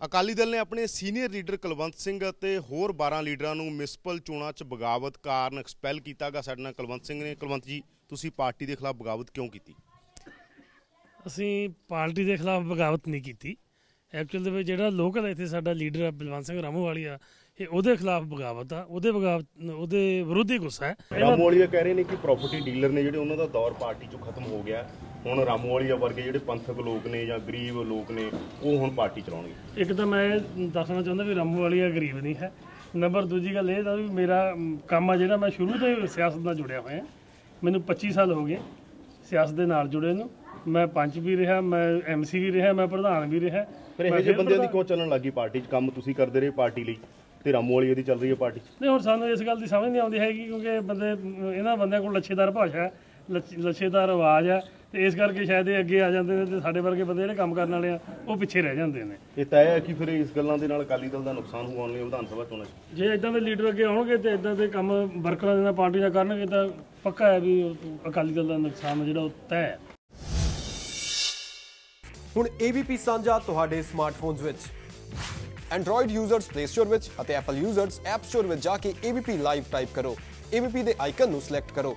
ਅਕਾਲੀ ਦਲ ਨੇ ਆਪਣੇ senior leader Kulwant Singh ਅਤੇ ਹੋਰ 12 ਲੀਡਰਾਂ ਨੂੰ ਮਿਊਨਿਸਪਲ ਚੋਣਾਂ 'ਚ ਬਗਾਵਤ ਕਾਰਨ ਐਕਸਪੈਲ ਕੀਤਾਗਾ ਸਾਡੇ ਨਾਲ ਕੁਲਵੰਤ ਸਿੰਘ ਨੇ। ਕੁਲਵੰਤ ਜੀ ਤੁਸੀਂ ਪਾਰਟੀ ਦੇ ਖਿਲਾਫ ਬਗਾਵਤ ਕਿਉਂ ਕੀਤੀ? ਅਸੀਂ ਪਾਰਟੀ ਦੇ ਖਿਲਾਫ ਬਗਾਵਤ ਨਹੀਂ ਕੀਤੀ। ਐਕਚੁਅਲ ਦੇ ਵਿੱਚ ਜਿਹੜਾ ਲੋਕਲ ਇੱਥੇ ਸਾਡਾ ਲੀਡਰ ਆ ਬਲਵੰਤ ਸਿੰਘ ਰਾਮੂਵਾਲੀ ਆ ਇਹ ਉਹਦੇ ਖਿਲਾਫ ਬਗਾਵਤ ਆ। ਉਹਦੇ ਬਗਾਵਤ ਉਹਦੇ ਵਿਰੋਧੀ ਗੁੱਸਾ ਹੈ। ਰਾਮੂਵਾਲੀਆ ਕਹਿ ਰਹੇ ਨੇ ਕਿ ਪ੍ਰਾਪਰਟੀ ਡੀਲਰ ਨੇ ਜਿਹੜੇ ਉਹਨਾਂ ਦਾ ਦੌਰ ਪਾਰਟੀ 'ਚੋਂ ਖਤਮ ਹੋ ਗਿਆ। ਹੁਣ ਰਾਮੂਵਾਲੀਆ ਵਰਗੇ ਜਿਹੜੇ ਪੰਥਕ ਲੋਕ ਨੇ ਜਾਂ ਗਰੀਬ ਲੋਕ ਨੇ ਉਹ ਹੁਣ ਪਾਰਟੀ ਚਲਾਉਣਗੇ। ਇੱਕ ਤਾਂ ਮੈਂ ਦੱਸਣਾ ਚਾਹੁੰਦਾ ਵੀ ਰਾਮੂਵਾਲੀ ਆ ਗਰੀਬ ਨਹੀਂ ਹੈ। ਨੰਬਰ ਦੂਜੀ ਗੱਲ ਇਹ ਦਾ ਵੀ ਮੇਰਾ ਕੰਮ ਆ ਜਿਹੜਾ ਮੈਂ ਸ਼ੁਰੂ ਤੋਂ ਹੀ ਸਿਆਸਤ ਨਾਲ ਜੁੜਿਆ ਹੋਇਆ। ਮੈਨੂੰ 25 ਸਾਲ ਹੋ ਗਏ ਸਿਆਸਤ ਦੇ ਨਾਲ ਜੁੜੇ ਨੂੰ। ਮੈਂ ਪੰਚ ਵੀ ਰਿਹਾ ਮੈਂ ਐਮਸੀ ਵੀ ਰਿਹਾ ਮੈਂ ਪ੍ਰਧਾਨ ਵੀ ਰਿਹਾ। ਫਿਰ ਇਹੋ ਜਿਹੇ ਬੰਦਿਆਂ ਦੀ ਕਿਉਂ ਚੱਲਣ ਲੱਗੀ ਪਾਰਟੀ 'ਚ? ਕੰਮ ਤੁਸੀਂ ਕਰਦੇ ਰਹੇ ਪਾਰਟੀ ਲਈ ਤੇ ਰਾਮੂਵਾਲੀਆ ਦੀ ਚੱਲ ਰਹੀ ਹੈ ਪਾਰਟੀ 'ਚ? ਨਹੀਂ ਹੁਣ ਸਾਨੂੰ ਇਸ ਗੱਲ ਦੀ ਸਮਝ ਨਹੀਂ ਆਉਂਦੀ ਹੈਗੀ ਕਿਉਂਕਿ ਬੰਦੇ ਇਹਨਾਂ ਬੰਦਿਆਂ ਕੋਲ ਲੱਛੇਦਾਰ ਭਾਸ਼ਾ ਹੈ ਲੱਛ- ਲੱਛੇਦਾਰ ਆਵਾਜ਼ ਹੈ। ਤੇ ਇਸ ਕਰਕੇ ਸ਼ਾਇਦ ਇਹ ਅੱਗੇ ਆ ਜਾਂਦੇ ਨੇ ਤੇ ਸਾਡੇ ਵਰਗੇ ਬੰਦੇ ਜਿਹੜੇ ਕੰਮ ਕਰਨ ਵਾਲੇ ਆ ਉਹ ਪਿੱਛੇ ਰਹਿ ਜਾਂਦੇ ਨੇ। ਇਹ ਤੈਅ ਹੈ ਕਿ ਫਿਰ ਇਸ ਗੱਲਾਂ ਦੇ ਨਾਲ ਅਕਾਲੀ ਦਲ ਦਾ ਨੁਕਸਾਨ ਹੋਣ ਲਈ ਵਿਧਾਨ ਸਭਾ ਚੋਣਾਂ 'ਚ। ਜੇ ਇਦਾਂ ਦੇ ਲੀਡਰ ਅੱਗੇ ਆਉਣਗੇ ਤੇ ਇਦਾਂ ਦੇ ਕੰਮ ਵਰਕਰਾਂ ਦੇ ਨਾਲ ਪਾਰਟੀ ਦਾ ਕਰਨਗੇ ਤਾਂ ਪੱਕਾ ਹੈ ਵੀ ਅਕਾਲੀ ਦਲ ਦਾ ਨੁਕਸਾਨ ਜਿਹੜਾ ਉਹ ਤੈਅ ਹੈ। ਹੁਣ ABP ਸਾਂਝਾ ਤੁਹਾਡੇ ਸਮਾਰਟਫੋਨਸ ਵਿੱਚ। Android ਯੂਜ਼ਰਸ Play Store ਵਿੱਚ ਅਤੇ Apple ਯੂਜ਼ਰਸ App Store ਵਿੱਚ ਜਾ ਕੇ ABP ਲਾਈਵ ਟਾਈਪ ਕਰੋ। ABP ਦੇ ਆਈਕਨ ਨੂੰ ਸਿਲੈਕਟ ਕਰੋ।